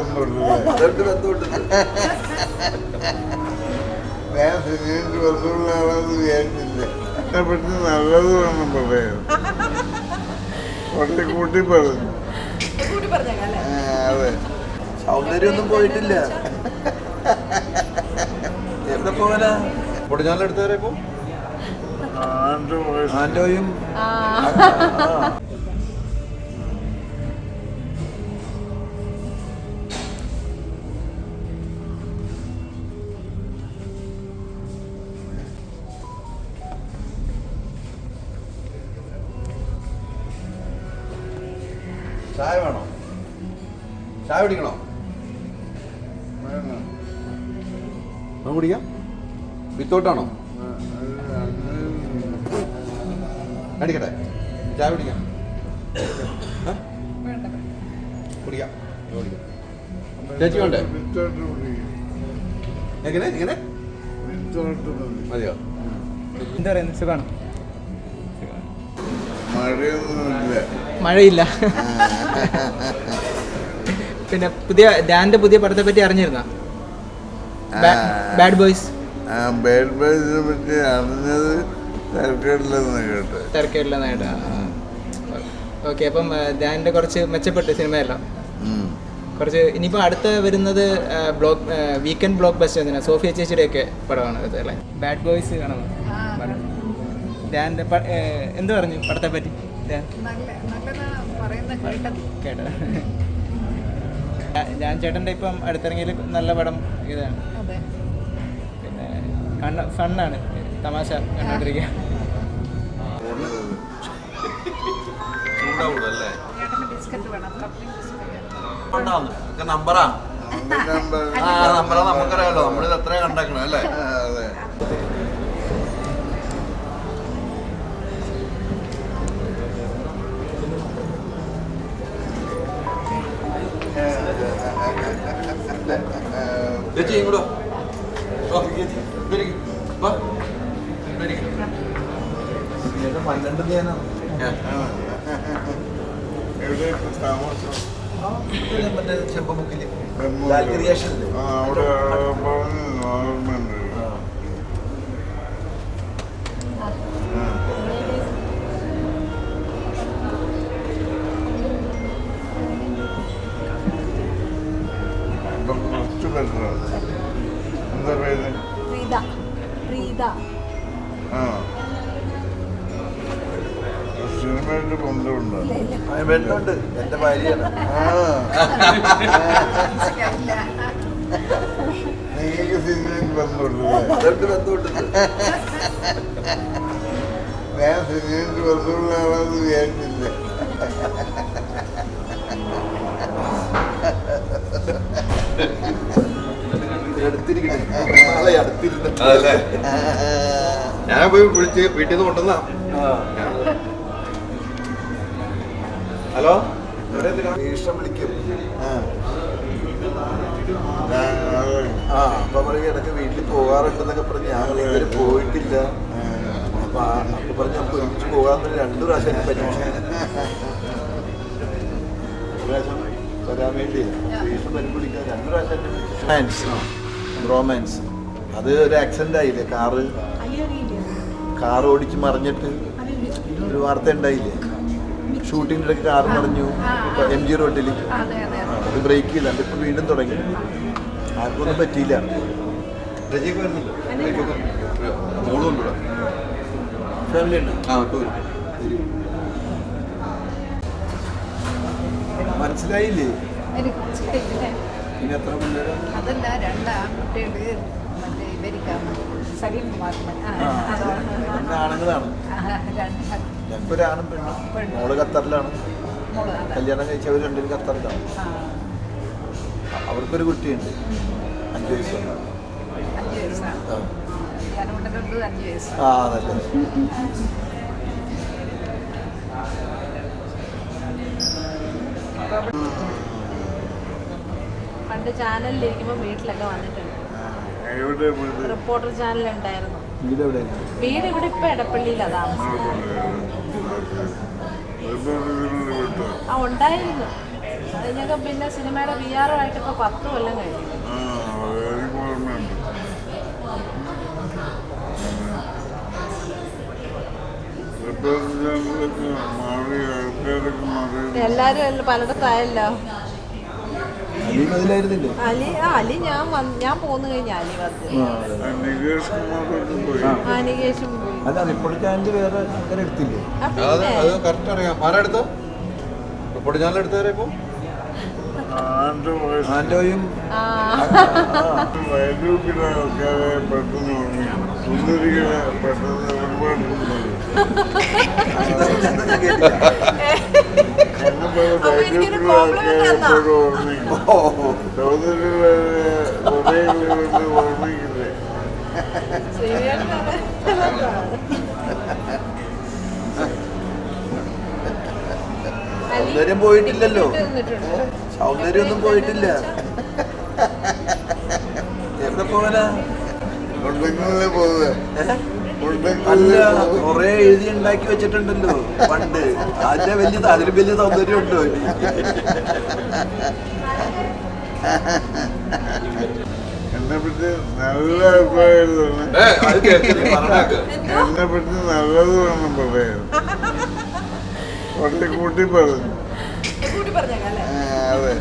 അതുകൊണ്ട് ബന്ധമുണ്ട് ഞാൻ സിനിമയ്ക്ക് ബന്ധമുള്ള ആളാന്ന് വിചാരിച്ചില്ല. എന്നെ പറ്റി നല്ലത് വേണം പറയാൻ. കുറച്ച് കൂട്ടി പറഞ്ഞു. അതെ. സൗന്ദര്യമൊന്നും പോയിട്ടില്ല. എവിടെ പോകാനാ? പൊടിഞ്ഞാലെടുത്തവരെ ഇപ്പൊ ആന്റോയും ചായ വേണോ? ചായ കുടിക്കണോ. നമുക്ക് കുടിക്കാം. വിത്തോട്ടാണോ അടിക്കട്ടെ. ചായ കുടിക്കാം? കുടിക്കാം. ചേച്ചി വേണ്ടേ? എങ്ങനെ? എങ്ങനെ? മതിയോ? എന്താ പറയുന്നത്? സുഖമാണ് മഴയൊന്നുമില്ല. മഴയില്ല. പിന്നെ പുതിയ ഡാന്റെ പുതിയ പടത്തെ പറ്റി അറിഞ്ഞിരുന്ന? Bad boys. ബാഡ് ബോയ്സിനെ പറ്റി അറിഞ്ഞത് തിരക്കേടില്ലെന്ന് കേട്ടോ. തിരക്കേടില്ലെന്ന് കേട്ടോ. ഓക്കെ അപ്പം ഡാന്റെ കുറച്ച് മെച്ചപ്പെട്ടു സിനിമയെല്ലാം. കുറച്ച് ഇനിയിപ്പോൾ അടുത്ത വരുന്നത് ബ്ലോക്ക് വീക്കെൻഡ് ബ്ലോക്ക് ബസ്റ്റർ തന്നെ സോഫിയ ചേച്ചിയുടെ ഒക്കെ പടമാണ് ഇത് അല്ലേ? ബാഡ് ബോയ്സ് കാണുന്നത്. ഡാന്റെ എന്ത് പറഞ്ഞു പടത്തെ പറ്റി? കേട്ടത്. ഞാൻ ചേട്ടന്റെ ഇപ്പം അടുത്തിറങ്ങിയിൽ നല്ല പടം ഇതാണ്. അതെ. പിന്നെ കണ്ണ ഫണ്ണാണ്. തമാശ കണ്ടോണ്ടിരിക്കുക നമ്പറാ നമ്പറാ. ചേച്ചി ഇങ്ങോട്ടോ പന്ത്രണ്ട്. എവിടെ താമസം മറ്റേ ചെമ്പമുക്കിൽ അവിടെ സിനിമയുടെ ബന്ധമുണ്ടോ ബന്ധമുണ്ട് എന്റെ ഭാര്യയാണ്. നിങ്ങൾക്ക് സിനിമയിൽ ബന്ധമുണ്ട് ബന്ധമുണ്ട്. ഞാൻ സിനിമയിൽ ബന്ധമുള്ള ആളാന്ന് വിചാരിച്ചില്ല. അതല്ലേ ഞാൻ പോയി വിളിച്ച് വീട്ടിൽ നിന്ന് കൊണ്ടുവന്നാ. ഹലോ? ഇഷ്ടം വിളിക്കും. ആ. അപ്പൊ പറയും ഇടയ്ക്ക് വീട്ടിൽ പോകാറുണ്ടെന്നൊക്കെ പറഞ്ഞ് ഞാൻ ഇതുവരെ പോയിട്ടില്ല. അപ്പൊ അപ്പൊ പറഞ്ഞ് നമുക്ക് ഒരുമിച്ച് പോകാന്ന് രണ്ടു പ്രാവശ്യം പരീക്ഷ പ്രാവശ്യം വരാൻ വേണ്ടി. പരിപാടിക്കാൻ രണ്ടു പ്രാവശ്യം റോമാൻസ് അത് ഒരു ആക്സിഡന്റ് ആയില്ലേ? കാറ് കാർ ഓടിച്ച് മറിഞ്ഞിട്ട് ഒരു വാർത്ത ഉണ്ടായില്ലേ? ഷൂട്ടിങ്ങിന്റെ ഇടയ്ക്ക് കാർ മറിഞ്ഞു. എം ജി റോഡിൽ അതെ ബ്രേക്ക് ചെയ്യില്ല അതിപ്പോൾ വീണ്ടും തുടങ്ങി. ആർക്കൊന്നും പറ്റിയില്ല. ഫാമിലി ഉണ്ട്. മനസ്സിലായില്ലേ? അതല്ല രണ്ട് മറ്റേ ഇവരിക്കാണ് പെണ്ണും. മോൾ ഖത്തറിലാണ്. കല്യാണം കഴിച്ചവർ രണ്ടും ഖത്തറിലാണ്. അവർക്കൊരു കുട്ടിയുണ്ട്. അഞ്ച് വയസ്സുണ്ട് അഞ്ച് വയസ്സാണ്. ആ അതല്ലേ. പണ്ട് ചാനലിലിരിക്കുമ്പോൾ വീട്ടിലൊക്കെ വന്നിട്ടുണ്ട്. റിപ്പോർട്ടർ ചാനൽ ഉണ്ടായിരുന്നു വീട് ഇവിടെ ഇപ്പൊ എടപ്പള്ളിയിലാണ് താമസം ആ ഉണ്ടായിരുന്നു. ഞങ്ങൾക്ക് പിന്നെ സിനിമയുടെ വി ആറുമായിട്ട് ഇപ്പോൾ പത്ത് കൊല്ലം കഴിഞ്ഞു. എല്ലാരും എനിക്ക് അലീം അതിലായിരുന്നില്ലേ അലി ആ അലി ഞാൻ ഞാൻ പോന്നു കഴിഞ്ഞ അലി വന്ന്. അല്ല റിപ്പോർട്ട് ചാനൽ വേറെ അങ്ങനെ എടുത്തില്ലേ? ആ, അത് അത് കറക്റ്റ് അറിയാം. ആരാ എടുത്തോ? റിപ്പോർട്ട് ചാനൽ എടുത്തവരെ ഇപ്പോൾ ആന്റെ വയസ്സ് ആ. ആൻഡോയും വയലൂക്കിലെ ആൾക്കാരെ പെട്ടെന്ന് സുന്ദരികളെ പെട്ടെന്ന് ഒരുപാട് സൗന്ദര്യങ്ങളെ സൗന്ദര്യം പോയിട്ടില്ലല്ലോ. സൗന്ദര്യം ഒന്നും പോയിട്ടില്ല. എവിടെ പോകുക അല്ല കൊറേ എഴുതി ഉണ്ടാക്കി വെച്ചിട്ടുണ്ടല്ലോ. പണ്ട്. അതിന്റെ വലിയ അതിന് വലിയ സൗന്ദര്യം ഉണ്ടോ. എന്നെ പറ്റി നല്ല അഭിപ്രായമാണ് എന്നെ പറ്റി നല്ലത് വേണം പറയാൻ കുറച്ച് കൂട്ടി പറഞ്ഞു അതെ.